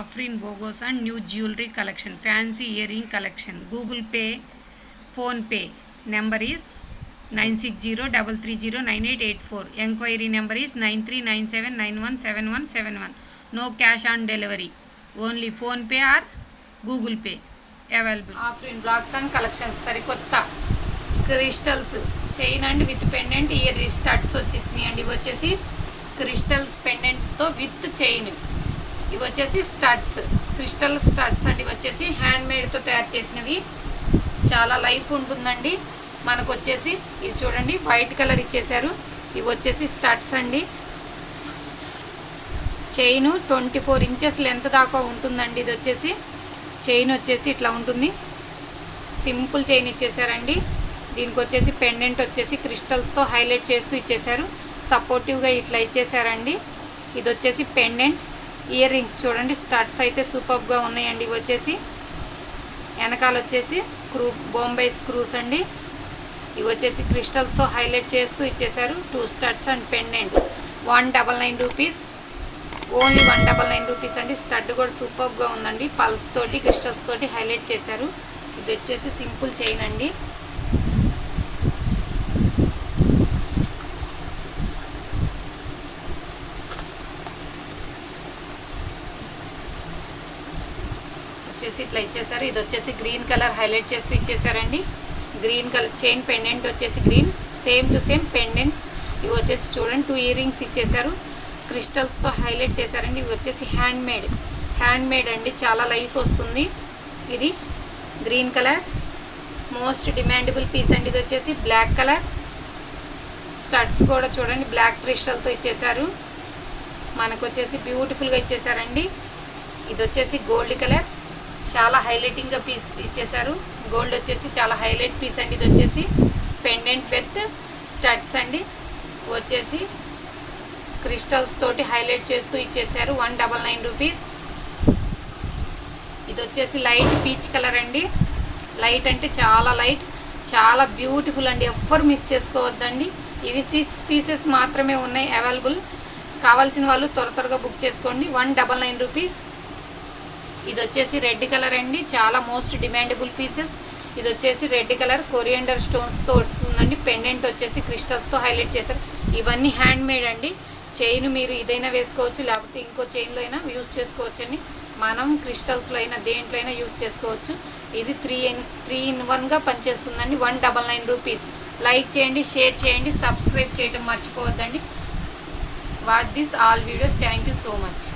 Afrin బోగోస్ and new jewellery collection fancy ear ring collection. Google Pay PhonePe number is nine six zero double three zero nine eight eight four. Enquiry number is nine three nine seven nine one seven one seven one. No cash on delivery. Only PhonePe or Google Pay available. Afrin blocks and collections సరికొత్త crystals chain and with pendant ear studs వచ్చేసినాయి అండి. ఇవి వచ్చేసి crystals పెండెంట్తో with chain. ఇవి వచ్చేసి studs crystal studs అండి. ఇవి వచ్చేసి హ్యాండ్ మేడ్తో తయారు చేసినవి. చాలా లైఫ్ ఉంటుందండి. మనకు వచ్చేసి ఇది చూడండి వైట్ కలర్ ఇచ్చేసారు ఇవి వచ్చేసి స్టడ్స్ అండి. Chain twenty four inches length దాకా ఉంటుందండి. ఇది వచ్చేసి చైన్ వచ్చేసి ఇట్లా ఉంటుంది. సింపుల్ చైన్ ఇచ్చేసారండి దీనికి వచ్చేసి పెండెంట్ వచ్చేసి క్రిస్టల్స్తో హైలైట్ చేస్తూ ఇచ్చేసారు సపోర్టివ్గా ఇట్లా ఇచ్చేసారండి ఇది వచ్చేసి పెండెంట్. ఇయర్ రింగ్స్ చూడండి స్టడ్స్ అయితే సూపర్గా ఉన్నాయండి. ఇవి వచ్చేసి వెనకాల వచ్చేసి స్క్రూ బొంబాయి స్క్రూస్ అండి. ఇవి వచ్చేసి క్రిస్టల్స్తో హైలైట్ చేస్తూ ఇచ్చేసారు two studs and pendant one double nine rupees. Only one double nine rupees అండి. స్టడ్ కూడా సూపర్గా ఉందండి. పల్స్ తోటి క్రిస్టల్స్ తోటి హైలైట్ చేశారు. ఇది వచ్చేసి సింపుల్ చైన్ అండి. వచ్చేసి ఇట్లా ఇచ్చేసారు. ఇది వచ్చేసి గ్రీన్ కలర్ హైలైట్ చేస్తూ ఇచ్చేసారండి. గ్రీన్ కలర్ చైన్ పెండెంట్ వచ్చేసి green same to same pendants ఇవి వచ్చేసి చూడండి టూ ఇయర్ రింగ్స్ ఇచ్చేసారు క్రిస్టల్స్తో హైలైట్ చేశారండి. ఇవి వచ్చేసి హ్యాండ్ మేడ్ హ్యాండ్ మేడ్ అండి. చాలా లైఫ్ వస్తుంది. ఇది green colour most demandable piece అండి. ఇది వచ్చేసి బ్లాక్ కలర్ స్టడ్స్ కూడా చూడండి బ్లాక్ క్రిస్టల్తో ఇచ్చేసారు. మనకు వచ్చేసి బ్యూటిఫుల్గా ఇచ్చేసారండి. ఇది వచ్చేసి గోల్డ్ కలర్ చాలా హైలైటింగ్గా పీస్ ఇచ్చేసారు గోల్డ్ వచ్చేసి చాలా హైలైట్ పీస్ అండి ఇది వచ్చేసి. పెండెంట్ విత్ స్టడ్స్ అండి. వచ్చేసి క్రిస్టల్స్ తోటి హైలైట్ చేస్తూ ఇచ్చేసారు వన్ డబల్ నైన్ రూపీస్ ఇది వచ్చేసి లైట్ పీచ్ కలర్ అండి. లైట్ అంటే చాలా లైట్ చాలా బ్యూటిఫుల్ అండి. ఎవ్వరు మిస్ చేసుకోవద్దండి. ఇవి సిక్స్ పీసెస్ మాత్రమే ఉన్నాయి అవైలబుల్ కావాల్సిన వాళ్ళు త్వర త్వరగా బుక్ చేసుకోండి. వన్ డబల్ నైన్ రూపీస్ ఇది వచ్చేసి రెడ్ కలర్ అండి. చాలా మోస్ట్ డిమాండబుల్ పీసెస్. ఇది వచ్చేసి రెడ్ కలర్. కొరియండర్ స్టోన్స్తో వస్తుందండి. పెండెంట్ వచ్చేసి క్రిస్టల్స్తో హైలైట్ చేశారు. ఇవన్నీ హ్యాండ్ మేడ్ అండి. చైన్ మీరు ఇదైనా వేసుకోవచ్చు లేకపోతే ఇంకో చైన్లో అయినా యూస్ చేసుకోవచ్చండి. మనం క్రిస్టల్స్లో అయినా దేంట్లో అయినా యూస్ చేసుకోవచ్చు. ఇది త్రీ ఇన్ త్రీ ఇన్ వన్గా పనిచేస్తుందండి. One double nine rupees. Like చేయండి షేర్ చేయండి సబ్స్క్రైబ్ చేయడం మర్చిపోవద్దండి. What this all videos. Thank you so much.